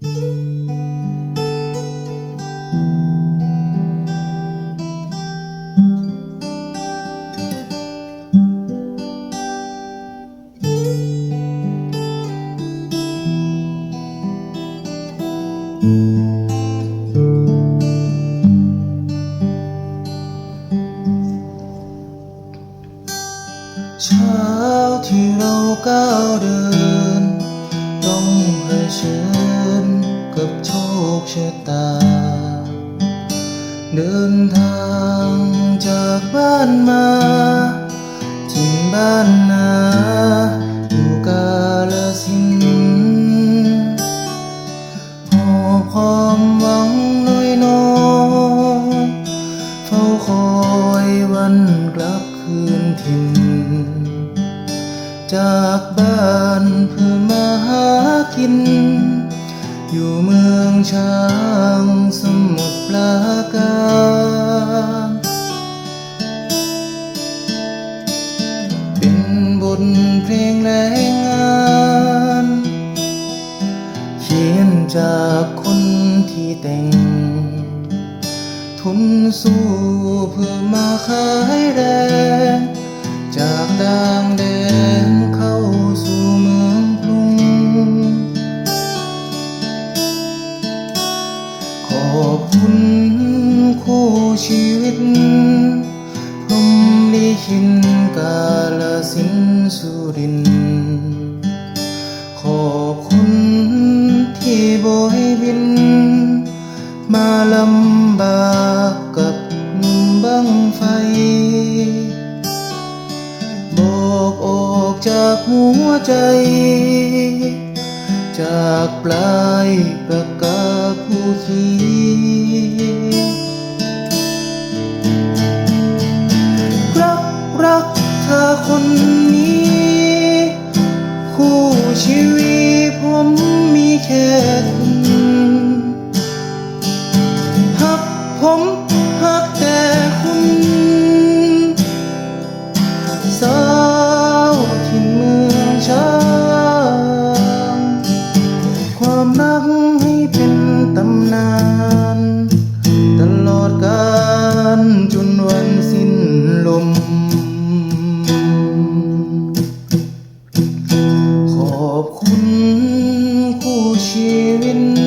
เช้าที่เราก้าวเดิน ต้องเผชิญกับโช คชะตา เดินทางจากบ้านมา ถึงบ้านนาอยู่กาลสินหอบความหวังน้อยน้อยๆเฝ้าคอยวันกลับคืนถิ่นจากบ้านเพื่อมาหากิน อยู่เมืองช้างสมุทรปราการเป็นบทเพลงแรงงาน เขียนจากคนที่แต่ง ทุนสู้เพื่อมาขายแรง ชีวิตพรหมลิขิตกาลสินสุริน ขอบคุณที่โบยบิน มาลำบากกับบังไฟ บอกออกจากหัวใจ จากปลายปากกาผู้เขี คู่ คู่